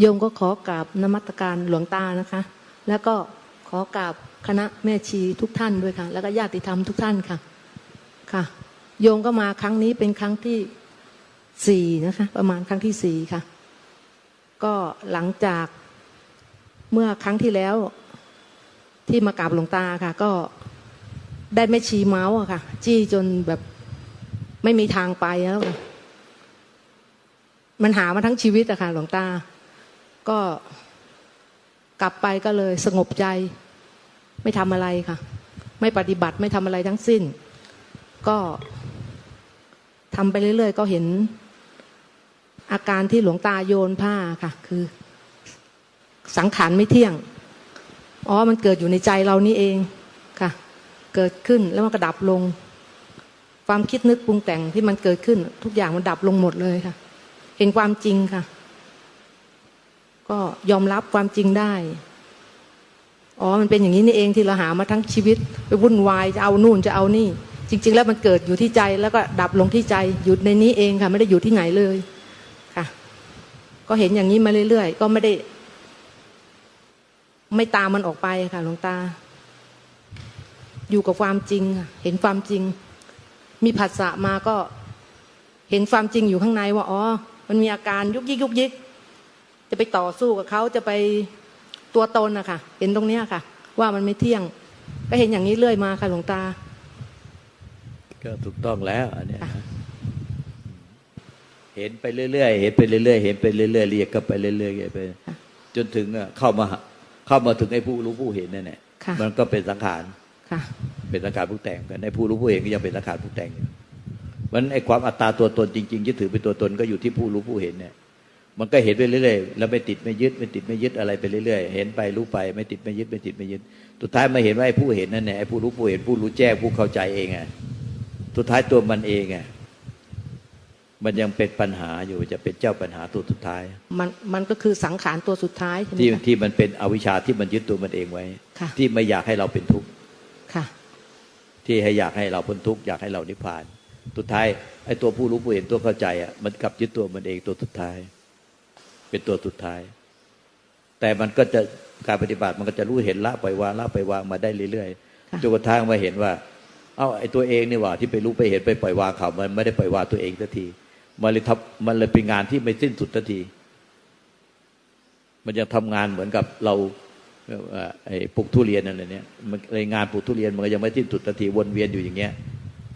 โยมก็ขอกราบนมัตการหลวงตานะคะ แล้วก็ขอกราบคณะแม่ชีทุกท่านด้วยค่ะ แล้วก็ญาติธรรมทุกท่านค่ะ ค่ะ โยมก็มาครั้งนี้เป็นครั้งที่สี่นะคะ ประมาณครั้งที่สี่ค่ะ ก็หลังจากเมื่อครั้งที่แล้วที่มากราบหลวงตาค่ะ ก็ได้แม่ชีเมาส์อะค่ะ จี้จนแบบไม่มีทางไปแล้ว มันหามาทั้งชีวิตอะค่ะ หลวงตา ก็กลับไปก็เลยสงบใจ ไม่ทำอะไรค่ะ ไม่ปฏิบัติไม่ทำอะไรทั้งสิ้น ก็ทำไปเรื่อยๆ ก็เห็น อาการที่หลวงตาโยนผ้าค่ะ คือ สังขารไม่เที่ยง อ๋อ มันเกิดอยู่ในใจเรานี่เองค่ะ เกิดขึ้นแล้วมันก็ดับลง ความคิดนึกปรุงแต่งที่มันเกิดขึ้น ทุกอย่างมันดับลงหมดเลยค่ะ เห็นความจริงค่ะ ก็ยอมรับความจริงได้ อ๋อ มันเป็นอย่างนี้นี่เองที่เราหามาทั้งชีวิต ไปวุ่นวายจะเอานู่นจะเอานี่ จริง ๆ แล้วมันเกิดอยู่ที่ใจแล้วก็ดับลงที่ใจอยู่ในนี้เองค่ะ ไม่ได้อยู่ที่ไหนเลยค่ะ ก็เห็นอย่างนี้มาเรื่อยๆ ก็ไม่ได้ ไม่ตามมันออกไปค่ะหลวงตา อยู่กับความจริงเห็นความจริง มีผัสสะมาก็เห็นความจริงอยู่ข้างในว่าอ๋อมันมีอาการยุกยิกยุกยิก จะไปต่อสู้กับเขาจะไปตัวตนอะค่ะเห็นตรงเนี้ยค่ะ ว่ามันไม่เที่ยง ก็เห็นอย่างนี้เรื่อยมาค่ะหลวงตา ก็ถูกต้องแล้วอันเนี้ยค่ะนะเห็นไปเรื่อยๆเห็นไปเรื่อยๆเห็นไปเรื่อยๆเรียกก็ไปเรื่อยๆไปจนถึงอะเข้ามาเข้ามาถึงไอ้ผู้รู้ผู้เห็นนั่นแหละค่ะมันก็เป็นสังขารค่ะเป็นสังขารผู้แต่งกันในผู้รู้ผู้เห็นก็ยังเป็นสังขารผู้แต่งอยู่มันไอ้ความอัตตาตัวตนจริงๆยึดถือเป็นตัวตนก็อยู่ที่ผู้รู้ผู้เห็นเนี่ย มันก็เห็นไปเรื่อยๆแล้วไม่ติดไม่ยึดไม่ติดไม่ยึดอะไรไปเรื่อยๆ เห็นไปรู้ไปไม่ติดไม่ยึดไม่ติดไม่ยึดสุดท้ายมาเห็นว่าไอ้ผู้เห็นนั่นแหละไอ้ผู้รู้ผู้เห็นผู้รู้แจ้งผู้เข้าใจเองอะสุดท้ายตัวมันเองอะมันยังเป็นปัญหาอยู่จะเป็นเจ้าปัญหาตัวสุดท้าย มันมันก็คือสังขารตัวสุดท้ายใช่ไหมที่คะที่มันเป็นอวิชชาที่มันยึดตัวมันเองไว้ค่ะที่ไม่อยากให้เราเป็นทุกข์ค่ะที่ให้อยากให้เราพ้นทุกข์อยากให้เรานิพพานสุดท้ายไอ้ตัวผู้รู้ผู้เห็นตัวเข้าใจอะมันกลับยึดตัวมันเองตัวสุดท้าย เป็นตัวสุดท้าย แต่มันก็จะการปฏิบัติมันก็จะรู้เห็นละปล่อยวางละปล่อยวางมาได้เรื่อยค่ะๆจนกระทั่งมาเห็นว่า เอ้าไอ้ตัวเองนี่หว่า ที่ไปรู้ไปเห็นไปปล่อยวางเขามันไม่ได้ปล่อยวางตัวเองสักทีมันเลยทำมันเลยเป็นงานที่ไม่สิ้นสุดสักที มันยังทำงานเหมือนกับเราเอ่อไอ้ปลูกทุเรียนนั่นแหละเนี่ยมันเลยงานปลูกทุเรียนมันก็ยังไม่สิ้นสุดสักทีวนเวียนอยู่อย่างเงี้ย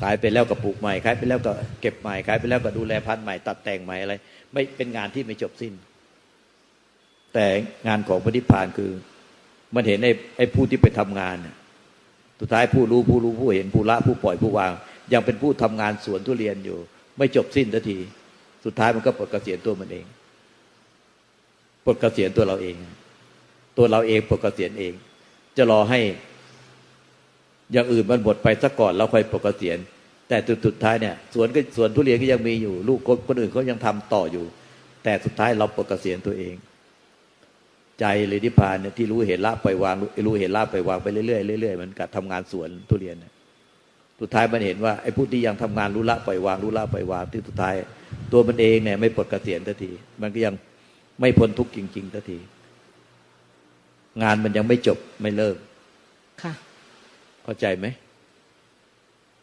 ขายไปแล้วก็ปลูกใหม่ขายไปแล้วก็เก็บใหม่ขายไปแล้วก็ดูแลพันธุ์ใหม่ตัดแต่งใหม่อะไร ไม่เป็นงานที่ไม่จบสิ้น แต่งานของพระนิพพานคือ มันเห็นไอ้ไอ้ผู้ที่ไปทำงานน่ะสุดท้ายผู้รู้ผู้รู้ผู้เห็นผู้ละผู้ปล่อยผู้วาง ยังเป็นผู้ทำงานสวนทุเรียนอยู่ ไม่จบสิ้นสักที สุดท้ายมันก็ปลดเกษียณตัวมันเองปลดเกษียณตัวเราเอง ตัวเราเองปลดเกษียณเอง จะรอให้อย่างอื่นมันหมดไปซะก่อนแล้วค่อยปลดเกษียณแต่สุดสุดท้ายเนี่ยสวนก็สวนทุเรียนก็ยังมีอยู่ ลูกคนคนอื่นเขายังทำต่ออยู่ แต่สุดท้ายเราปลดเกษียณตัวเอง ใจเลยนิพพานเนี่ยที่รู้เห็นละปล่อยวางรู้เห็นละปล่อยวางไปเรื่อยๆเรื่อยๆมันกับทำงานสวนทุเรียนเนี่ยสุดท้ายมันเห็นว่าไอ้ผู้ที่ยังทำงานรู้ละปล่อยวางรู้ละปล่อยวางที่สุดท้าย ตัวมันเองเนี่ยไม่ปลดเกษียณสักที มันก็ยังไม่พ้นทุกข์จริงๆสักที งานมันยังไม่จบไม่เลิกค่ะเข้าใจไหม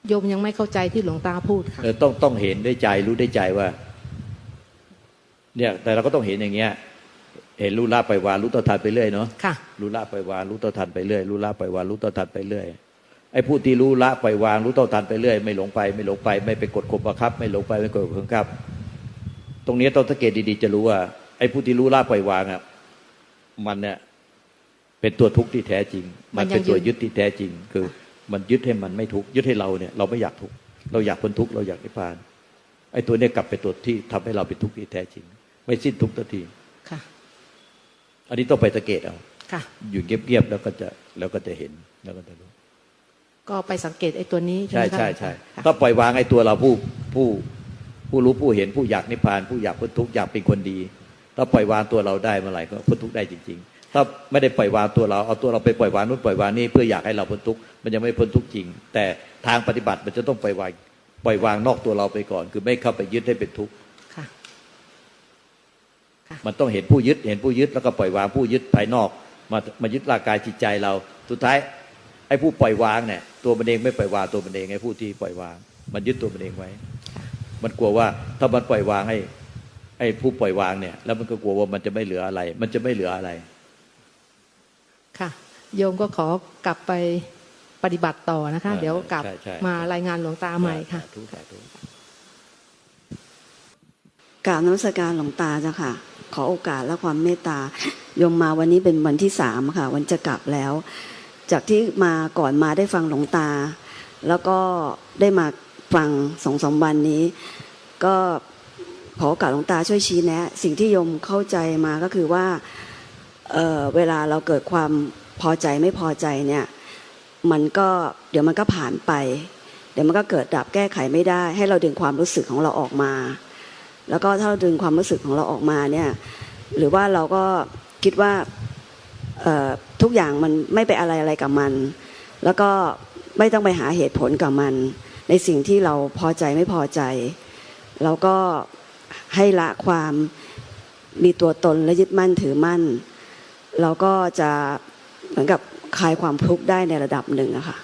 โยมยังไม่เข้าใจที่หลวงตาพูดค่ะเออต้องต้องเห็นด้วยใจรู้ด้วยใจว่า เนี่ย แต่เราก็ต้องเห็นอย่างเงี้ย เห็นรู้ละปล่อยวางรู้ต่อทันไปเรื่อยเนาะค่ะรู้ละปล่อยวางรู้ต่อทันไปเรื่อยรู้ละปล่อยวางรู้ต่อทันไปเรื่อยไอ้ผู้ที่รู้ละปล่อยวางรู้ต่อทันไปเรื่อยไม่หลงไปไม่หลงไป ไม่ไปกดข่มบังคับ ไม่หลงไปไม่กดข่มบังคับ ตรงนี้ต้องสังเกตดีๆจะรู้ว่าไอ้ผู้ที่รู้ละปล่อยวางอะมันเนี่ยเป็นตัวทุกข์ที่แท้จริง มันเป็นตัวยึดที่แท้จริง คือ มันยึดให้มันไม่ทุกข์ยึดให้เราเนี่ย เราไม่อยากทุกข์เราอยากพ้นทุกข์เราอยากนิพพานไอ้ตัวเนี้กลับเป็นตัวที่ทำให้เราเป็นทุกข์ที่แท้จริง ไม่สิ้นทุกข์ทันทีค่ะ อันนี้ต้องไปสังเกตเอาค่ะ อยู่เงียบๆแล้วก็จะแล้วก็จะเห็นแล้วก็จะรู้ ก็ไปสังเกตไอ้ตัวนี้ใช่ใช่ไหมคะใช่ใช่ค่ะถ้าปล่อยวางไอ้ตัวเราผู้ผู้ผู้รู้ผู้เห็นผู้อยากนิพพาน ผู้อยากพ้นทุกข์อยากเป็นคนดี ถ้าปล่อยวางตัวเราได้เมื่อไหร่ก็พ้นทุกข์ได้จริง ๆ ถ้าไม่ได้ปล่อยวางตัวเราเอาตัวเราไปปล่อยวางนู้นปล่อยวางนี่เพื่ออยากให้เราพ้นทุกข์มันยังไม่พ้นทุกข์จริง แต่ทางปฏิบัติมันจะต้องปล่อยวางปล่อยวางนอกตัวเราไปก่อน คือไม่เข้าไปยึดให้เป็นทุกข์ค่ะค่ะ มันต้องเห็นผู้ยึดเห็นผู้ยึดแล้วก็ปล่อยวางผู้ยึดภายนอก มามายึดร่างกายจิตใจเราสุดท้ายไอ้ผู้ปล่อยวางเนี่ยตัวมันเองไม่ปล่อยวางตัวมันเองไอ้ผู้ที่ปล่อยวาง มันยึดตัวมันเองไว้ มันกลัวว่าถ้ามันปล่อยวางให้ไอ้ผู้ปล่อยวางเนี่ย แล้วมันก็กลัวว่ามันจะไม่เหลืออะไร มันจะไม่เหลืออะไร ค่ะโยมก็ขอกลับไปปฏิบัติต่อนะคะเออเดี๋ยวกลับใช่ใช่มารายงานหลวงตาใหม่ค่ะสาธุสาธุกราบนมัสการหลวงตาเจ้าค่ะ ขอโอกาสและความเมตตายมมาวันนี้เป็นวันที่สามค่ะ วันจะกลับแล้ว จากที่มาก่อนมาได้ฟังหลวงตา แล้วก็ได้มาฟังสองสามวันนี้ ก็ขอโอกาสหลวงตาช่วยชี้แนะ สิ่งที่ยมเข้าใจมาก็คือว่าเออเวลาเราเกิดความพอใจไม่พอใจเนี่ยมันก็เดี๋ยวมันก็ผ่านไป เดี๋ยวมันก็เกิดดับแก้ไขไม่ได้ ให้เราดึงความรู้สึกของเราออกมา แล้วก็ถ้าเราดึงความรู้สึกของเราออกมาเนี่ยหรือว่าเราก็คิดว่าทุกอย่างมันไม่ไปอะไรอะไรกับมัน แล้วก็ไม่ต้องไปหาเหตุผลกับมัน ในสิ่งที่เราพอใจไม่พอใจ เราก็ให้ละความมีตัวตนและยึดมั่นถือมั่น เราก็จะเหมือนกับคลายความทุกข์ได้ในระดับหนึ่งอะค่ะ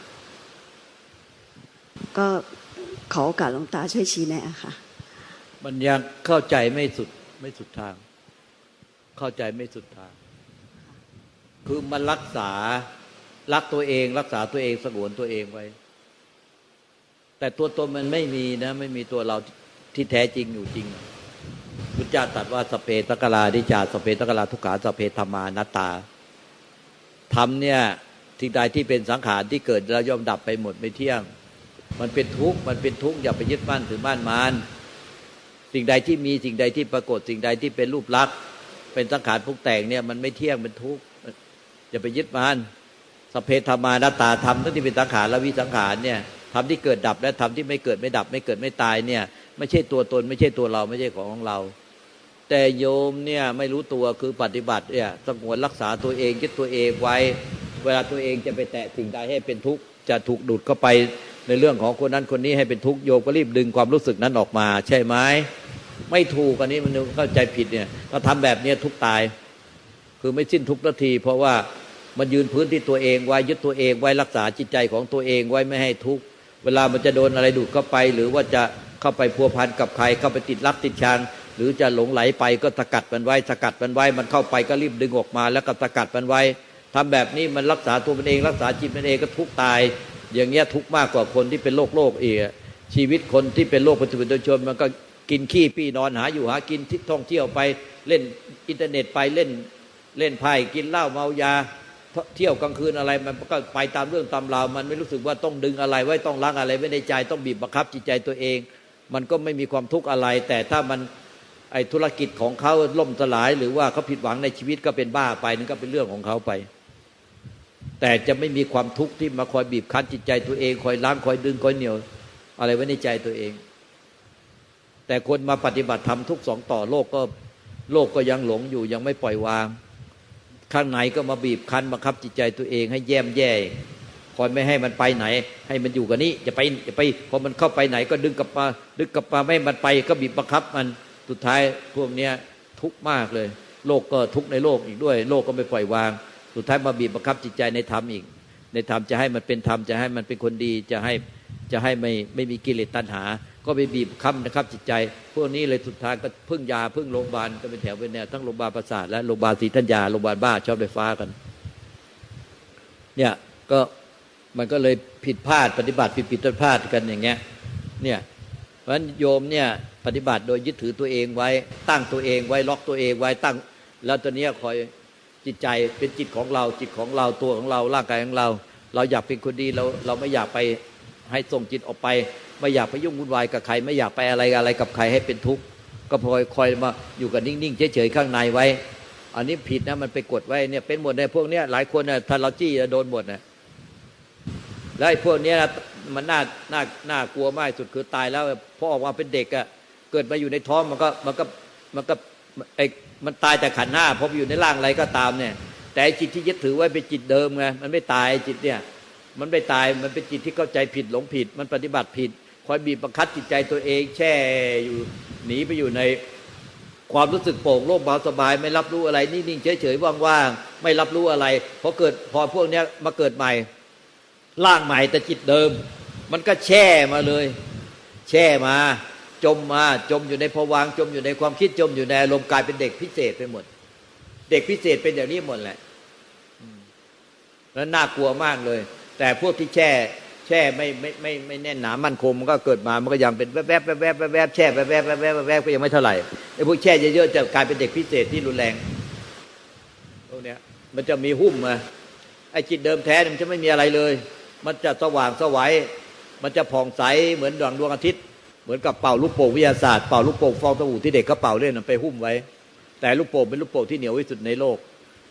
ก็ขอโอกาสหลวงตาช่วยชี้แนะค่ะ มันยังเข้าใจไม่สุดไม่สุดทาง เข้าใจไม่สุดทาง คือมันรักษารักตัวเอง รักษาตัวเองสงวนตัวเองไว้ แต่ตัวตนมันไม่มีนะ ไม่มีตัวเราที่แท้จริงอยู่จริงพุทธเจ้าตรัสว่าสเพตกลาดิจาสเพตกลาทุกขาสเพธรรมานัตตาธรรมเนี่ยสิ่งใดที่เป็นสังขารที่เกิดแล้วย่อมดับไปหมดไม่เที่ยง มันเป็นทุกข์มันเป็นทุกข์อย่าไปยึดมั่นถือมั่นมาน สิ่งใดที่มีสิ่งใดที่ปรากฏ สิ่งใดที่เป็นรูปลักษณ์เป็นสังขารพุกแต่งเนี่ยมันไม่เที่ยงเป็นทุกข์อย่าไปยึดมันสพเพธรรมานาตาธรรมทั้งที่เป็นสังขารและวิสังขารเนี่ยธรรมที่เกิดดับและธรรมที่ไม่เกิดไม่ดับ ไม่เกิดไม่ตายเนี่ย ไม่ใช่ตัวตน ไม่ใช่ตัวเราไม่ใช่ของของเรา แต่โยมเนี่ยไม่รู้ตัวคือปฏิบัติเนี่ยสงวนรักษาตัวเองยึดตัวเองไว้ เวลาตัวเองจะไปแตะสิ่งใดให้เป็นทุกข์จะถูกดูดเข้าไปในเรื่องของคนนั้นคนนี้ให้เป็นทุกข์โยมก็รีบดึงความรู้สึกนั้นออกมา ใช่ไหม ไม่ถูกอันนี้มันเข้าใจผิดเนี่ยถ้าทำแบบเนี้ยทุกตาย คือไม่สิ้นทุกนาที เพราะว่ามันยืนพื้นที่ตัวเองไว้ยึดตัวเองไว้รักษาจิตใจของตัวเองไว้ไม่ให้ทุกเวลามันจะโดนอะไรดูดเข้าไป หรือว่าจะเข้าไปพัวพันกับใครเข้าไปติดรักติดชังหรือจะหลงไหลไปก็สกัดมันไว้สกัดมันไว้ มันเข้าไปก็รีบดึงออกมา แล้วก็สกัดมันไว้ทำแบบนี้มันรักษาตัวมันเองรักษาจิตมันเองก็ทุกตาย อย่างเงี้ยทุกมากกว่าคนที่เป็นโรคโรคเอกชีวิตคนที่เป็นโรคปัจจุบันชนมันก็ กินขี้ปี้นอนหาอยู่หากินที่ท่องเที่ยวไปเล่นอินเทอร์เน็ตไปเล่นเล่นไพ่กินเหล้าเมายาเที่ยวกลางคืนอะไรมันก็ไปตามเรื่องตามราวมันไม่รู้สึกว่าต้องดึงอะไรไว้ต้องล้างอะไรไว้ในใจต้องบีบบังคับจิตใจตัวเอง มันก็ไม่มีความทุกข์อะไร แต่ถ้ามันไอธุรกิจของเขาล่มสลาย หรือว่าเขาผิดหวังในชีวิตก็เป็นบ้าไปนั่นก็เป็นเรื่องของเขาไป แต่จะไม่มีความทุกข์ที่มาคอยบีบคั้นจิตใจตัวเอง คอยล้างคอยดึงคอยเหนียว อะไรไว้ในใจตัวเอง แต่คนมาปฏิบัติธรรมทุกสองต่อโลกก็โลกก็ยังหลงอยู่ยังไม่ปล่อยวาง ข้างในก็มาบีบคั้นบังคับจิตใจตัวเองให้แย่มแย่คอยไม่ให้มันไปไหน ให้มันอยู่กับนี้จะไปจะไปพอมันเข้าไปไหนก็ดึงกลับมาดึงกลับมาไม่ให้มันไป ก็บีบบังคับมันสุดท้ายพวกเนี้ยทุกข์มากเลย โลกก็ทุกข์ในโลกอีกด้วย โลกก็ไม่ปล่อยวาง สุดท้ายมาบีบบังคับจิตใจในธรรมอีก ในธรรมจะให้มันเป็นธรรมจะให้มันเป็นคนดีจะให้จะให้ไม่ไม่มีกิเลสตัณหา ก็ไปบีบคั้นนะครับจิตใจ พวกนี้เลยสุดท้ายก็พึ่งยาพึ่งโรงพยาบาลก็เป็นแถวเป็นแนวทั้งโรงพยาบาลประสาทและโรงพยาบาลศรีธัญญาโรงพยาบาลบ้าชอบไฟฟ้ากัน เนี่ยก็มันก็เลยผิดพลาดปฏิบัติผิดผิดพลาดกันอย่างเงี้ยเนี่ยเพราะฉะนั้นโยมเนี่ยปฏิบัติโดยยึดถือตัวเองไว้ ตั้งตัวเองไว้ล็อกตัวเองไว้ตั้ง แล้วตัวเนี้ยคอยจิตใจเป็นจิตของเราจิตของเราตัวของเราร่างกายของเรา เราอยากเป็นคนดีเราเราไม่อยากไปให้ส่งจิตออกไป ไม่อยากไปยุ่งวุ่นวายกับใคร ไม่อยากไปอะไรอะไรกับใครให้เป็นทุกข์ก็พลอยคอยมาอยู่กับนิ่งๆเฉยๆข้างในไว้ อันนี้ผิดนะมันไปกดไว้เนี่ยเป็นหมดในพวกเนี้ยหลายคนน่ะถ้าเราจี้จะโดนหมดนะแล้วไอ้พวกเนี้ยมันน่าน่าน่ากลัวมากสุดคือตายแล้วพอออกมาเป็นเด็กอะเกิดมาอยู่ในท้องมันก็มันก็มันก็ไอ้มันตายแต่ขันหน้าพออยู่ในร่างอะไรก็ตามเนี่ย แต่จิตที่ยึดถือไว้เป็นจิตเดิมไงมันไม่ตายจิตเนี่ย มันไม่ตายมันเป็นจิตที่เข้าใจผิดหลงผิด มันปฏิบัติผิด คอยบีบบังคับจิตใจตัวเอง แช่อยู่หนีไปอยู่ในความรู้สึกโปร่งโล่งเบาสบาย ไม่รับรู้อะไรนิ่งๆเฉยๆว่างๆไม่รับรู้อะไรพอเกิดพอพวกเนี้ยมาเกิดใหม่ร่างใหม่แต่จิตเดิม มันก็แช่มาเลย แช่มา จมมาจมอยู่ในภวังจมอยู่ในความคิดจมอยู่ในอารมณ์กลายเป็นเด็กพิเศษไปหมด เด็กพิเศษเป็นอย่างนี้หมดแหละแล้วน่ากลัวมากเลย แต่พวกที่แช่ แช่ไม่ไม่ไม่ไม่แน่นหนามั่นคงมันก็เกิดมามันก็ยังเป็นแวบแวบแวบแวบแวบแช่แวบแวบแวบแวบแวบก็ยังไม่เท่าไหร่ไอ้พวกแช่เยอะๆจะกลายเป็นเด็กพิเศษที่รุนแรงพวกเนี้ยมันจะมีหุ้มมาไอ้จิตเดิมแท้มันจะไม่มีอะไรเลย มันจะสว่างสวัยมันจะผ่องใสเหมือนดวงดวงอาทิตย์ เหมือนกับเป่าลูกโป่งวิทยาศาสตร์เป่าลูกโป่งฟองสบู่ที่เด็กเขาเป่าเล่นนไปหุ้มไว้ แต่ลูกโป่งเป็นลูกโป่งที่เหนียวที่สุดในโลก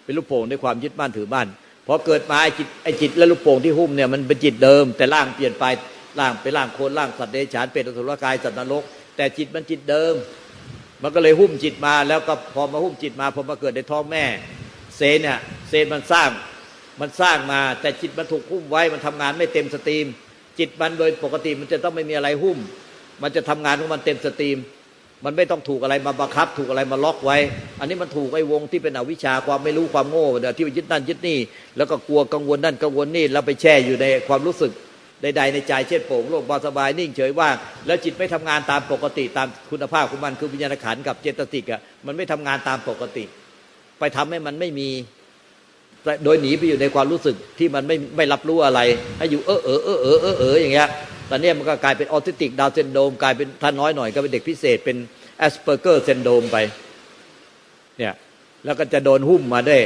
เป็นลูกโป่งด้วยความยึดมั่นถือมั่น พอเกิดมาไอจิตไอจิตและลูกโป่งที่หุ้มเนี่ยมันเป็นจิตเดิม แต่ร่างเปลี่ยนไปร่างเป็นร่างโคนร่างสัตว์เดรัจฉานเป็นอสุรกายสัตว์นรก แต่จิตมันจิตเดิม มันก็เลยหุ้มจิตมาแล้วก็พอมาหุ้มจิตมาพอมาเกิดในท้องแม่เซนเนี่ยเซนมันสร้างมันสร้างมา แต่จิตมันถูกหุ้มไว้มันทำงานไม่เต็มสตรีม จิตมันโดยปกติมันจะต้องไม่มีอะไรหุ้ม มันจะทำงานของมันเต็มสตรีม มันไม่ต้องถูกอะไรมาบังคับ ถูกอะไรมาล็อกไว้ อันนี้มันถูกไอ้วงที่เป็นอวิชชาความไม่รู้ความโง่เนี่ยที่ยึดนั่นยึดนี่ แล้วก็กลัวกังวลนั่นกังวลนี่แล้วไปแช่อยู่ในความรู้สึกใดๆในใจเช่นโปร่งโล่งเบาสบายนิ่งเฉยว่างแล้วจิตไม่ทำงานตามปกติตามคุณภาพของมันคือวิญญาณขันกับเจตสิกอะมันไม่ทำงานตามปกติ ไปทำให้มันไม่มีโดยหนีไปอยู่ในความรู้สึกที่มันไม่ไม่รับรู้อะไร ให้อยู่เออเออเออเออเออเอออย่างเงี้ย ตอนนี้มันก็กลายเป็นออทิสติกดาวเซนโดมกลายเป็นท่านน้อยหน่อยก็เป็นเด็กพิเศษเป็นแอสเปอร์เกอร์เซนโดมไปเนี่ยแล้วก็จะโดนหุ้มมาด้วย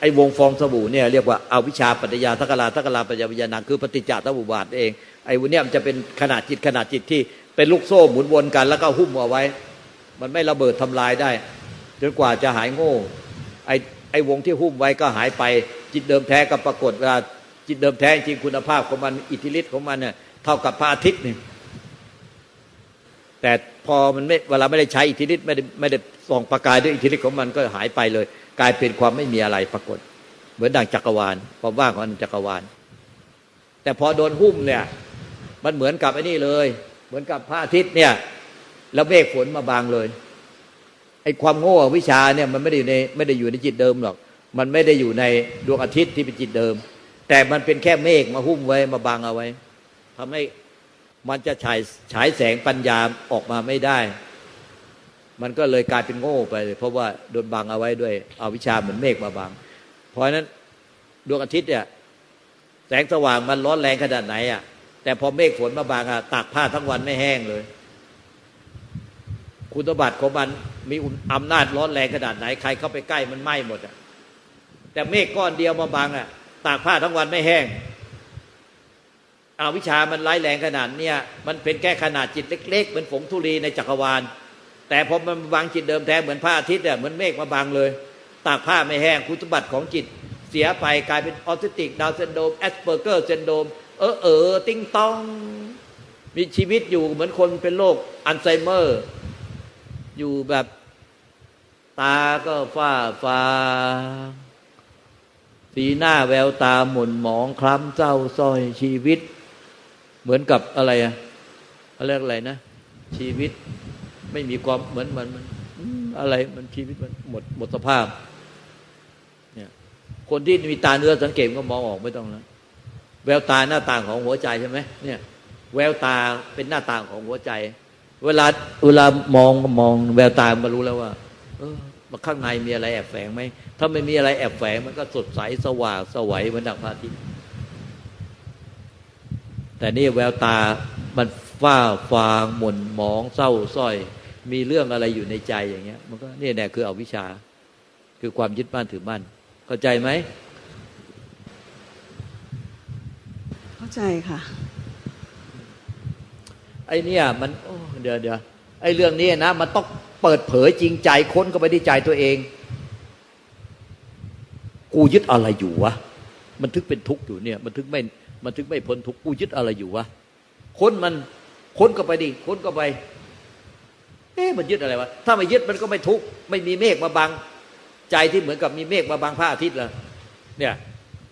ไอ้วงฟองสบู่เนี่ยเรียกว่าอาวิชาปัจจยาทักลาทักลาปัจจยาวิญญาณังคือปฏิจจสมุบาทเองไอ้วันเนี้ยมันจะเป็นขนาดจิตขนาดจิตที่เป็นลูกโซ่หมุนวนกัน แล้วก็หุ้มเอาไว้ มันไม่ระเบิดทำลายได้ จนกว่าจะหายโง่ไอ้ไอ้วงที่หุ้มไว้ก็หายไปจิตเดิมแท้ก็ปรากฏเวลาจิตเดิมแท้จริงคุณภาพของมันอิทธิฤทธิ์ของมันเนี่ย เท่ากับพระอาทิตย์นี่แต่พอมันไม่เวลาไม่ได้ใช้อิทธิฤทธิ์ไม่ได้ไม่ได้ส่องประกายด้วยอิทธิฤทธิ์ของมันก็หายไปเลย กลายเป็นความไม่มีอะไรปรากฏ เหมือนดังจักรวาลความว่างของจักรวาล แต่พอโดนหุ้มเนี่ย มันเหมือนกับไอ้นี่เลย เหมือนกับพระอาทิตย์เนี่ย แล้วเมฆฝนมาบางเลยไอ้ความโง่วิชาเนี่ยมันไม่ได้อยู่ในไม่ได้อยู่ในจิตเดิมหรอก มันไม่ได้อยู่ในดวงอาทิตย์ที่เป็นจิตเดิม แต่มันเป็นแค่เมฆมาหุ้มไว้มาบังเอาไว้ ทำให้มันจะฉายฉายแสงปัญญาออกมาไม่ได้ มันก็เลยกลายเป็นโง่ไป เพราะว่าโดนบังเอาไว้ด้วยเอาวิชาเหมือนเมฆมาบัง เพราะฉะนั้นดวงอาทิตย์เนี่ยแสงสว่างมันร้อนแรงขนาดไหนอะ แต่พอเมฆฝนมาบางอะตากผ้าทั้งวันไม่แห้งเลย คุณสมบัติของมันมีอำนาจร้อนแรงขนาดไหน ใครเข้าไปใกล้มันไหม้หมดอะแต่เมฆก้อนเดียวมาบางอะ ตากผ้าทั้งวันไม่แห้ง อาวิชามันร้ายแรงขนาดเนี้ยมันเป็นแค่ขนาดจิตเล็ก ๆ เหมือนฝงธุลีในจักรวาล แต่พอมันบางจิตเดิมแท้เหมือนพระอาทิตย์อะเหมือนเมฆมาบางเลยตากผ้าไม่แห้งคุณสมบัติของจิต เสียไปกลายเป็นออทิสติกดาวเซนโดมแอสเปอร์เกอร์เซนโดมเออเออติ้งต้อง มีชีวิตอยู่เหมือนคนเป็นโรคอัลไซเมอร์ อยู่แบบตาก็ฝ้าฟาสีหน้าแววตาหม่นหมองคล้ำเศร้าส้อยชีวิต เหมือนกับอะไรอะอะไรอะไรนะ ชีวิตไม่มีความเหมือนมันมันอะไรมันชีวิตมันหมดหมดสภาพ เนี่ย คนที่มีตาเนื้อสังเกตก็มองออกไม่ต้องแล้วแววตาหน้าต่างของหัวใจใช่ไหมเนี่ย แววตาเป็นหน้าต่างของหัวใจ เวลาเวลามองก็มอง แววตามารู้แล้วว่า เออมันข้างในมีอะไรแอบแฝงไหมถ้าไม่มีอะไรแอบแฝงมันก็สดใสสว่างสวัยเหมือนดังพระอาทิตย์ แต่นี่แววตามันฝ้าฟางหม่นหมองเศร้าส้อย มีเรื่องอะไรอยู่ในใจอย่างเงี้ย มันก็เนี่ยแน่คืออวิชชา คือความยึดมั่นถือมั่นเข้าใจไหมเข้าใจค่ะ ไอ้เนี่ยมันโอ้เดี๋ยวเดี๋ยวไอ้เรื่องนี้นะมันต้องเปิดเผยจริงใจค้นเข้าไปที่ใจตัวเอง กูยึดอะไรอยู่วะมันถึงเป็นทุกข์อยู่เนี่ย มันถึงไม่ มันถึงไม่พ้นทุกข์กูยึดอะไรอยู่วะค้นมันค้นเข้าไปดิค้นเข้าไปเอ๊ะมันยึดอะไรวะถ้าไม่ยึดมันก็ไม่ทุกข์ไม่มีเมฆมาบัง ใจที่เหมือนกับมีเมฆมาบังพระอาทิตย์ละเนี่ย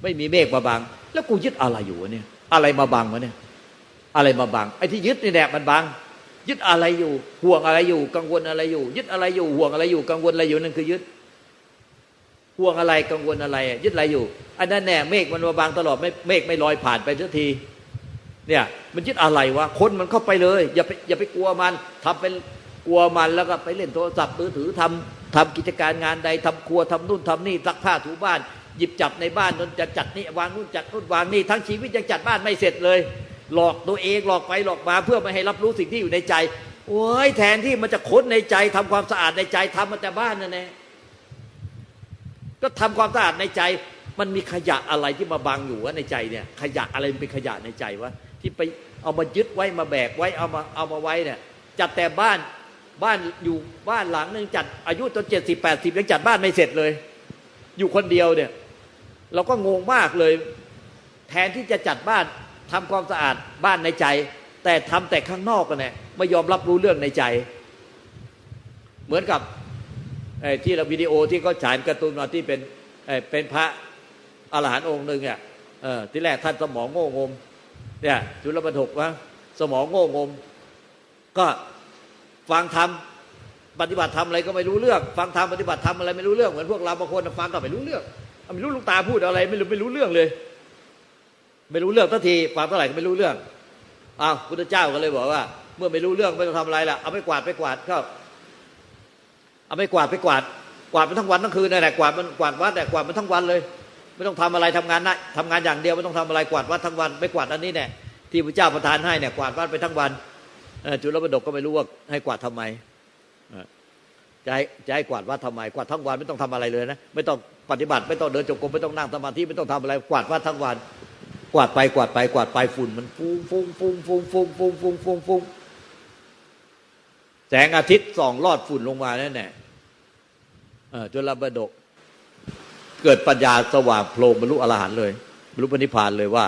ไม่มีเมฆมาบัง แล้วกูยึดอะไรอยู่วะเนี่ย อะไรมาบังวะเนี่ย อะไรมาบังไอ้ที่ยึดนี่แหละมันบังยึดอะไรอยู่ ห่วงอะไรอยู่ กังวลอะไรอยู่ ยึดอะไรอยู่ห่วงอะไรอยู่กังวลอะไรอยู่นั่นคือยึด ห่วงอะไรกังวลอะไร ยึดอะไรอยู่ อันนั้นแน่เมฆมันมาบางตลอดไม่เมฆไม่ลอยผ่านไปสักทีเนี่ยมันยึดอะไรวะคนมันเข้าไปเลย อย่าไปอย่าไปกลัวมันทำเป็นกลัวมันแล้วก็ไปเล่นโทรศัพท์มือถือทำทำกิจการงานใดทำครัวทำนู่นทำนี่ซักผ้าถูบ้าน หยิบจับในบ้านนนจะจัดนี่วางนู่นจัดนู่นวางนี่ทั้งชีวิตยังจัดบ้านไม่เสร็จเลย หลอกตัวเองหลอกไปหลอกมาเพื่อไม่ให้รับรู้สิ่งที่อยู่ในใจโอ้ยแทนที่มันจะค้นในใจทำความสะอาดในใจทำมันแต่บ้านนั่นแหละ ก็ทำความสะอาดในใจ มันมีขยะอะไรที่มาบังอยู่วะในใจเนี่ย ขยะอะไรเป็นขยะในใจวะที่ไปเอามายึดไว้มาแบกไว้เอามาเอามาไว้เนี่ยจัดแต่บ้านบ้านอยู่บ้านหลังหนึ่งจัดอายุจนเจ็ดสิบแปดสิบยังจัดบ้านไม่เสร็จเลย อยู่คนเดียวเนี่ย เราก็งงมากเลย แทนที่จะจัดบ้านทำความสะอาดบ้านในใจ แต่ทำแต่ข้างนอกกันเนี่ยไม่ยอมรับรู้เรื่องในใจ เหมือนกับ ที่เราวิดีโอที่เขาฉายการ์ตูนมาที่เป็นเอ่อเป็นพระอรหันต์องค์หนึ่งอะเออที่แรกท่านสมองโง่งม เนี่ยจุลปฐกวะสมองโง่งม ก็ฟังธรรมปฏิบัติธรรมอะไรก็ไม่รู้เรื่อง ฟังธรรมปฏิบัติธรรมอะไรไม่รู้เรื่องเหมือนพวกเราบางคนฟังก็ไม่รู้เรื่องไม่รู้ลูกตาพูดอะไร ไม่รู้ไม่รู้เรื่องเลย ไม่รู้เรื่องทันทีฟังเท่าไหร่ก็ไม่รู้เรื่องอ้าวพุทธเจ้าก็เลยบอกว่า เมื่อไม่รู้เรื่องไม่ต้องทำอะไรละเอาไปกวาดไปกวาดเข้า เอาไปกวาดไปกวาด กวาดมันทั้งวันทั้งคืนนั่นแหละกวาดมันกวาดวัดแต่กวาดมันทั้งวันเลย ไม่ต้องทำอะไรทำงานนะทำงานอย่างเดียวไม่ต้องทำอะไรกวาดวัดทั้งวัน ไม่กวาดอันนี้เนี่ยที่พระเจ้าประทานให้เนี่ยกวาดวัดไปทั้งวันจุลปดกก็ไม่รู้ว่าให้กวาดทำไมจะให้จะให้กวาดวัดทำไมกวาดทั้งวันไม่ต้องทำอะไรเลยนะไม่ต้องปฏิบัติไม่ต้องเดินจงกรมไม่ต้องนั่งสมาธิไม่ต้องทำอะไร กวาดวัดทั้งวัน กวาดไปกวาดไปกวาดไปฝุ่นมันฟุ้งฟุ้งฟุ้งฟุ้งฟุ้งฟุ้งฟุ้งฟุ้ง แสงอาทิตย์ส่องลอดฝุ่นลงมาแน่แน่เออจุลปดก เกิดปัญญาสว่างโพลงบรรลุอรหันต์เลยบรรลุปณิพานเลยว่า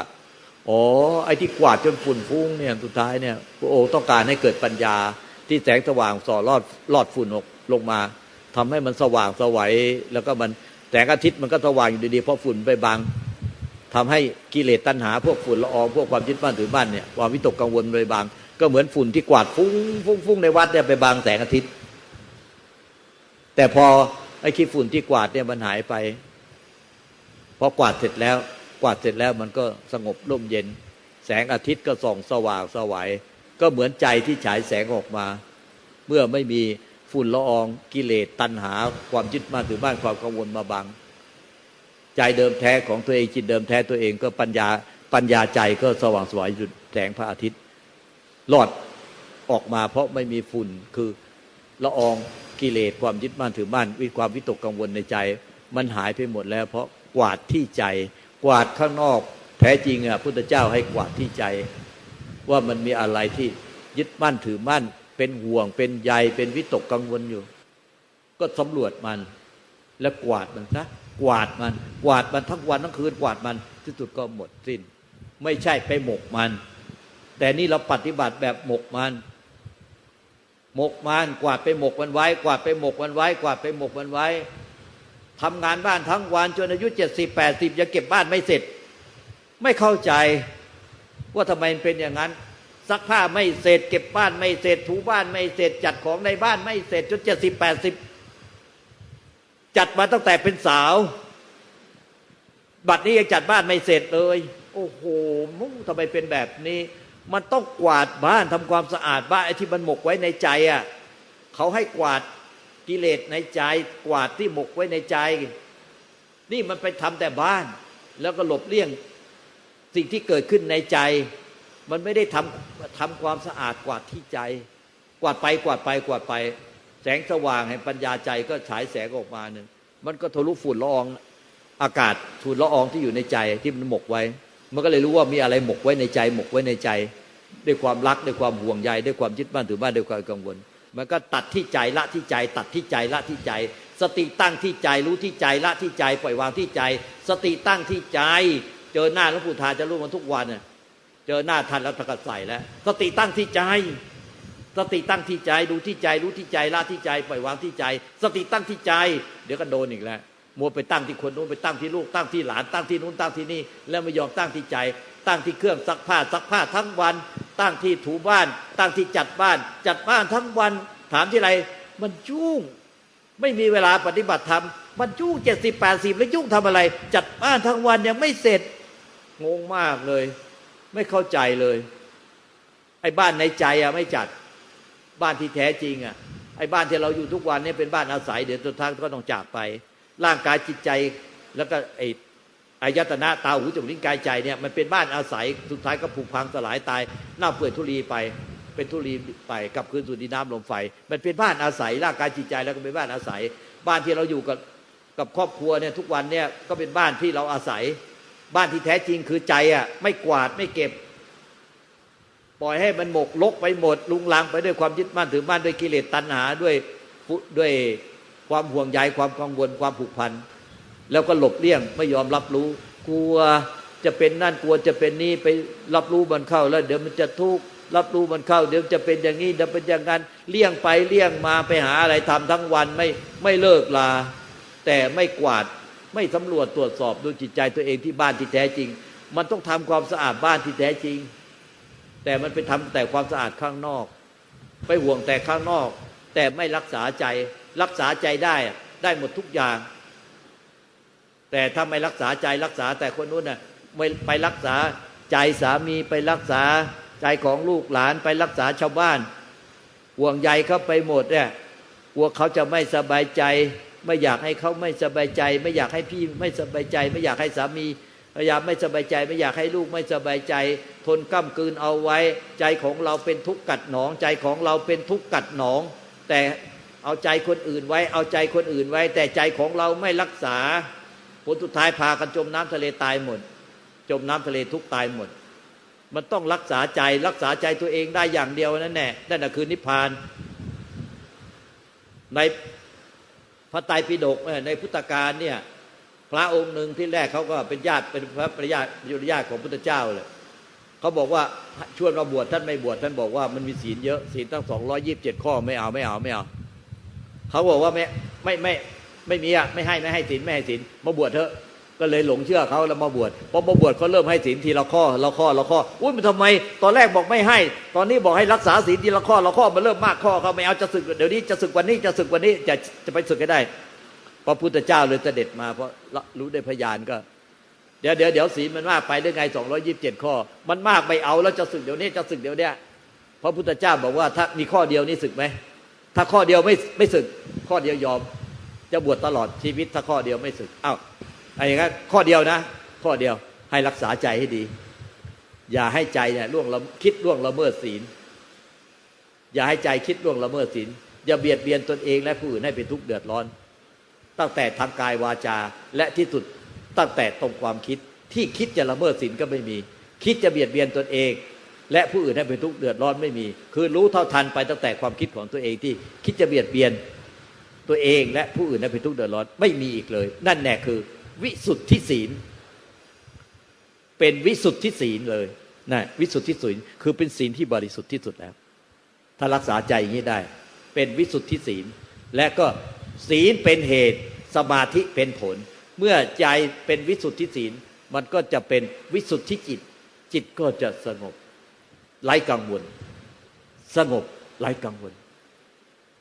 อ๋อ ไอ้ที่กวาดจนฝุ่นฟุ้งเนี่ยสุดท้ายเนี่ยพระองค์ต้องการให้เกิดปัญญาที่แสงสว่างส่อลอดลอดฝุ่นออกลงมาทำให้มันสว่างสวัยแล้วก็มันแสงอาทิตย์มันก็สว่างอยู่ดีๆเพราะฝุ่นไปบังทำให้กิเลสตัณหา พวกฝุ่นละอองพวกความยึดบ้านถือบ้านเนี่ยความวิตกกังวลไปบัง ก็เหมือนฝุ่นที่กวาดฟุ้งฟุ้งฟุ้งในวัดเนี่ยไปบังแสงอาทิตย์ แต่พอไอ้ขี้ฝุ่นที่กวาดเนี่ยมันหายไปพอกวาดเสร็จแล้ว กวาดเสร็จแล้วมันก็สงบร่มเย็น แสงอาทิตย์ก็ส่องสว่างสวัยก็เหมือนใจที่ฉายแสงออกมา เมื่อไม่มีฝุ่นละอองกิเลสตัณหา ความยึดมั่นถือบ้านความกังวลมาบัง ใจเดิมแท้ของตัวเองจิตเดิมแท้ตัวเองก็ปัญญาปัญญาใจก็สว่างสวยจุดแสงพระอาทิตย์ รอดออกมาเพราะไม่มีฝุ่นคือละอองกิเลสความยึดมั่นถือมั่นวิความวิตกกังวลในใจ มันหายไปหมดแล้ว เพราะกวาดที่ใจ กวาดข้างนอก แท้จริงอะพุทธเจ้าให้กวาดที่ใจ ว่ามันมีอะไรที่ยึดมั่นถือมั่น เป็นห่วง เป็นใยเป็นวิตกกังวลอยู่ ก็สำรวจมัน แล้วกวาดมันซะกวาดมัน กวาดมันทั้งวันทั้งคืนกวาดมันที่สุดก็หมดสิ้น ไม่ใช่ไปหมกมัน แต่นี่เราปฏิบัติแบบหมกมันหมกมันกวาดไปหมกมันไว้ กวาดไปหมกมันไว้ กวาดไปหมกมันไว้ทำงานบ้านทั้งวันจนอายุเจ็ดสิบแปดสิบยังเก็บบ้านไม่เสร็จ ไม่เข้าใจ ว่าทำไมเป็นอย่างนั้นซักผ้าไม่เสร็จ เก็บบ้านไม่เสร็จ ถูบ้านไม่เสร็จ จัดของในบ้านไม่เสร็จจนเจ็ดสิบแปดสิบจัดมาตั้งแต่เป็นสาว บัดนี้ยังจัดบ้านไม่เสร็จเลย โอ้โหมุ้งทำไมเป็นแบบนี้ มันต้องกวาดบ้านทำความสะอาดบ้านไอ้ที่มันหมกไว้ในใจอะเขาให้กวาดกิเลสในใจ กวาดที่หมกไว้ในใจ นี่มันไปทำแต่บ้าน แล้วก็หลบเลี่ยงสิ่งที่เกิดขึ้นในใจ มันไม่ได้ทำทำความสะอาดกวาดที่ใจ กวาดไปกวาดไปกวาดไป แสงสว่างแห่งปัญญาใจก็ฉายแสงออกมาหนึ่งมันก็ทะลุฝุ่นละอองอากาศฝุ่นละอองที่อยู่ในใจที่มันหมกไว้ มันก็เลยรู้ว่ามีอะไรหมกไว้ในใจ หมกไว้ในใจ ด้วยความรักด้วยความห่วงใยด้วยความยึดบ้านถือบ้านด้วยความกังวล มันก็ตัดที่ใจละที่ใจ ตัดที่ใจละที่ใจ สติตั้งที่ใจรู้ที่ใจละที่ใจ ปล่อยวางที่ใจ สติตั้งที่ใจ เจอหน้าหลวงปู่ทาจะรู้มันทุกวันเนี่ยเจอหน้าท่านแล้วตะกัดใส่แล้ว สติตั้งที่ใจ สติตั้งที่ใจดูที่ใจรู้ที่ใจละที่ใจ ปล่อยวางที่ใจ สติตั้งที่ใจ เดี๋ยวก็โดนอีกแล้ว มัวไปตั้งที่คนนู้นไปตั้งที่ลูกตั้งที่หลานตั้งที่นู้นตั้งที่นี่แล้วไม่ยอมตั้งที่ใจ ตั้งที่เครื่องซักผ้าซักผ้าทั้งวัน ตั้งที่ถูบ้าน ตั้งที่จัดบ้าน จัดบ้านทั้งวัน ถามที่ไรมันยุ่งไม่มีเวลาปฏิบัติธรรมมันยุ่งเจ็ดสิบแปดสิบแล้วยุ่งทำอะไร จัดบ้านทั้งวันยังไม่เสร็จงงมากเลย ไม่เข้าใจเลยไอ้บ้านในใจอะไม่จัดบ้านที่แท้จริงอะไอ้บ้านที่เราอยู่ทุกวันนี้เป็นบ้านอาศัยเดี๋ยวสุดท้ายก็ต้องจากไป ร่างกายจิตใจ แล้วก็ไอ้อายตนะตาหูจมูกลิ้นกายใจเนี่ยมันเป็นบ้านอาศัยสุดท้ายก็ผุพังสลายตายเน่าเปื่อยทุลีไป เป็นทุลีไปกับคืนสู่ดินน้ำลมไฟ มันเป็นบ้านอาศัยร่างกายจิตใจแล้วก็เป็นบ้านอาศัย บ้านที่เราอยู่กับกับครอบครัวเนี่ยทุกวันเนี่ยก็เป็นบ้านที่เราอาศัย บ้านที่แท้จริงคือใจอะไม่กวาดไม่เก็บ ปล่อยให้มันหมกลกไปหมดลุงลังไปด้วยความยึดมั่นถือมั่นด้วยกิเลสตัณหาด้วยด้วย ความห่วงใยความกังวลความผูกพัน แล้วก็หลบเลี่ยงไม่ยอมรับรู้ กลัวจะเป็นนั่นกลัวจะเป็นนี่ไปรับรู้มันเข้าแล้ว เดี๋ยวมันจะทุกข์รับรู้มันเข้า เดี๋ยวจะเป็นอย่างนี้เดี๋ยวเป็นอย่างนั้นเลี่ยงไปเลี่ยงมาไปหาอะไรทำทั้งวันไม่ไม่เลิกลา แต่ไม่กวาดไม่สำรวจตรวจสอบดูจิตใจตัวเองที่บ้านที่แท้จริง มันต้องทำความสะอาดบ้านที่แท้จริง แต่มันไปทำแต่ความสะอาดข้างนอก ไปห่วงแต่ข้างนอก แต่ไม่รักษาใจ รักษาใจได้ได้หมดทุกอย่าง แต่ถ้าไม่รักษาใจรักษาแต่คนนู้นน่ะไม่ไปรักษาใจสามีไปรักษาใจของลูกหลานไปรักษาชาวบ้านห่วงใยเขาไปหมดเนี่ยกลัวเขาจะไม่สบายใจ ไม่อยากให้เขาไม่สบายใจ ไม่อยากให้พี่ไม่สบายใจ ไม่อยากให้สามีพยายามไม่สบายใจ ไม่อยากให้ลูกไม่สบายใจ ทนก้ากืนเอาไว้ ใจของเราเป็นทุกข์กัดหนอง ใจของเราเป็นทุกข์กัดหนอง แต่ เอาใจคนอื่นไว้ เอาใจคนอื่นไว้ แต่ใจของเราไม่รักษา ผลสุดท้ายพากันจมน้ำทะเลตายหมด จมน้ำทะเลทุกตายหมด มันต้องรักษาใจรักษาใจตัวเองได้อย่างเดียวนั่นแน่นั่นคือนิพพาน ในพระไตรปิฎกในพุทธการเนี่ย พระองค์หนึ่งที่แรกเขาก็เป็นญาติเป็นพระปริญาติยุรญาติของพุทธเจ้าเลยเขาบอกว่าชวนมาบวชท่านไม่บวชท่านบอกว่ามันมีศีลเยอะศีลตั้งสองร้อยี่บเจ็ดข้อไม่เอาไม่เอาไม่เอา เขาบอกว่าไม่ไม่ไม่ไม่มีอะไม่ให้ไม่ให้ศีลไม่ให้ศีลมาบวชเถอะก็เลยหลงเชื่อเขาแล้วมาบวชพอมาบวชเขาเริ่มให้ศีลทีละข้อละข้อละข้ออุ้ยมันทำไม ตอนแรกบอกไม่ให้ ตอนนี้บอกให้รักษาศีลทีละข้อละข้อมันเริ่มมากข้อเขาไม่เอาจะศึกเดี๋ยวนี้จะศึกวันนี้จะศึกวันนี้จะจะไปศึกให้ได้พระพุทธเจ้าเลยเสด็จมาเพราะรู้ได้พยานก็ เดี๋ยวเดี๋ยวเดี๋ยวศีลมันมากไปได้ไงสองร้อยิบเจ็ดข้อ มันมากไปเอาแล้วจะศึกเดี๋ยวนี้จะศึกเดี๋ยวนี้พระพุทธเจ้าบอกว่าถ้ามีข้อเดียวนี่ศึกไหม ถ้าข้อเดียวไม่ไม่ศึก ข้อเดียวยอม จะบวชตลอดชีวิต ถ้าข้อเดียวไม่ศึกอ้าวอะไรอย่างนั้นข้อเดียวนะ ข้อเดียวให้รักษาใจให้ดี อย่าให้ใจเนี่ยล่วงละคิดล่วงละเมิดศีล อย่าให้ใจคิดล่วงละเมิดศีลอย่าเบียดเบียนตนเองและผู้อื่นให้เป็นทุกข์เดือดร้อน ตั้งแต่ทางกายวาจาและที่สุดตั้งแต่ตรงความคิดที่คิดจะละเมิดศีลก็ไม่มี คิดจะเบียดเบียนตนเอง และผู้อื่นให้เป็นทุกข์เดือดร้อนไม่มี คือรู้เท่าทันไปตั้งแต่ความคิดของตัวเองที่คิดจะเบียดเบียนตัวเองและผู้อื่นให้เป็นทุกข์เดือดร้อนไม่มีอีกเลย นั่นแน่คือ วิสุทธิศีล เป็นวิสุทธิศีลเลยนะวิสุทธิศีลคือเป็นศีลที่บริสุทธิ์ที่สุดแล้ว ถ้ารักษาใจอย่างนี้ได้ เป็นวิสุทธิศีล และก็ศีลเป็นเหตุสมาธิเป็นผล เมื่อใจเป็นวิสุทธิศีล มันก็จะเป็นวิสุทธิจิต จิตก็จะสงบ ไร้กังวล สงบไร้กังวล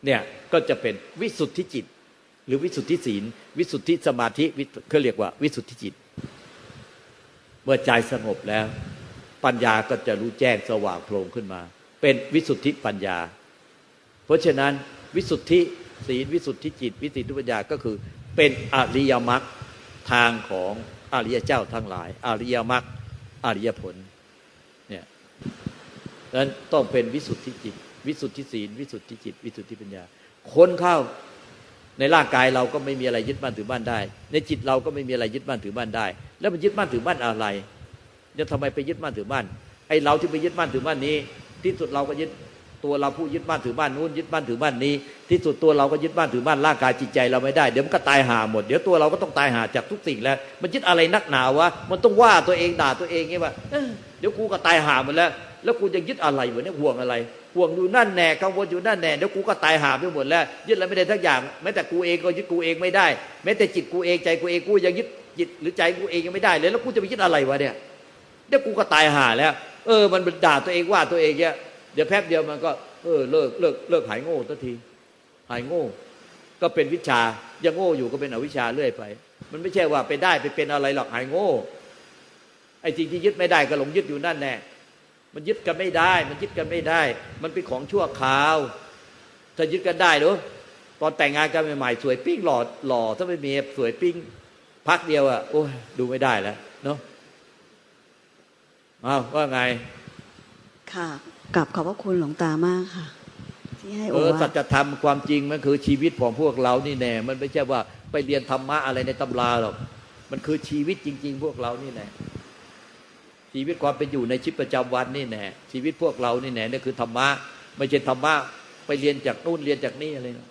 เนี่ยก็จะเป็นวิสุทธิจิต หรือวิสุทธิศีล วิสุทธิสมาธิเขาเรียกว่า วิสุทธิจิต เมื่อใจสงบแล้ว ปัญญาก็จะรู้แจ้งสว่างโพลงขึ้นมา เป็นวิสุทธิปัญญา เพราะฉะนั้นวิสุทธิศีลวิสุทธิจิต วิสุทธิปัญญาก็คือ เป็นอริยมรรคทางของอริยเจ้าทั้งหลาย อริยมรรคอริยผลเนี่ย นั้นต้องเป็นวิสุทธิจิต วิสุทธิศีล วิสุทธิจิต วิสุทธิปัญญาคนเข้าในร่างกายเราก็ไม่มีอะไรยึดมั่นถือมั่นได้ ในจิตเราก็ไม่มีอะไรยึดมั่นถือมั่นได้ แล้วมันยึดมั่นถือมั่นอะไรเนี่ยทำไมไปยึดมั่นถือมั่นไอ้เราที่ไปยึดมั่นถือมั่นนี้ ที่สุดเราก็ยึดตัวเราผู้ยึดมั่นถือมั่นนู้นยึดมั่นถือมั่นนี้ ที่สุดตัวเราก็ยึดมั่นถือมั่นร่างกายจิตใจเราไม่ได้เดี๋ยวมันก็ตายหาหมดเดี๋ยวตัวเราก็ต้องตายหาจากทุกสิ่งแล้ว มันยึดอะไรนักหนาวะมันต้องว่าตัวเองด่าตัวเองไงว่าเดี๋ยวกูก็ตายหาหมดแล้วแล้วกูจะยึดอะไรวะเนี่ยห่วงอะไร ห่วงอยู่นั่นแน่กังวลอยู่นั่นแน่เดี๋ยวกูก็ตายหาไปหมดแล้ว ยึดอะไรไม่ได้ทักอย่างแม้แต่กูเองก็ยึดกูเองไม่ได้ แม้แต่จิตกูเองใจกูเองกูยังยึดจิตหรือใจกูเองยังไม่ได้เลยแล้วกูจะไปยึดอะไรวะเนี่ยเดี๋ยวกูก็ตายหาแล้ว เออ มันด่าตัวเองว่าตัวเองเนี้ยเดี๋ยวแป๊บเดียวมันก็เออเลิกเลิกเลิกหายโง่ทันที หายโง่ ก็เป็นวิชายังโง่อยู่ก็เป็นอวิชชาเรื่อยไป มันไม่ใช่ว่าไปได้ไปเป็นอะไรหรอกหายโง่ไอ้จริงที่ยึดไม่ได้ก็หลงยึดอยู่นั่นแน่ มันยึดกันไม่ได้ มันยึดกันไม่ได้ มันเป็นของชั่วคราวถ้ายึดกันได้เนอะตอนแต่งงานกันใหม่ๆสวยปิ้งหล่อหล่อถ้าไม่มีสวยปิ้งพักเดียวอะโอ้ยดูไม่ได้แล้วเนาะอ้าวว่าไง ค่ะกลับขอบพระคุณหลวงตามากค่ะ ที่ให้เอโออวาสัทจธรรมความจริงมันคือชีวิตของพวกเรานี่แน่ มันไม่ใช่ว่าไปเรียนธรรมะอะไรในตำราหรอกมันคือชีวิตจริง ๆ พวกเรานี่แน่ ชีวิตความเป็นอยู่ในชีวิตประจำวันนี่แน่ชีวิตพวกเรานี่แน่นี่คือธรรมะไม่ใช่ธรรมะไปเรียนจากนู่นเรียนจากนี่อะไรนะ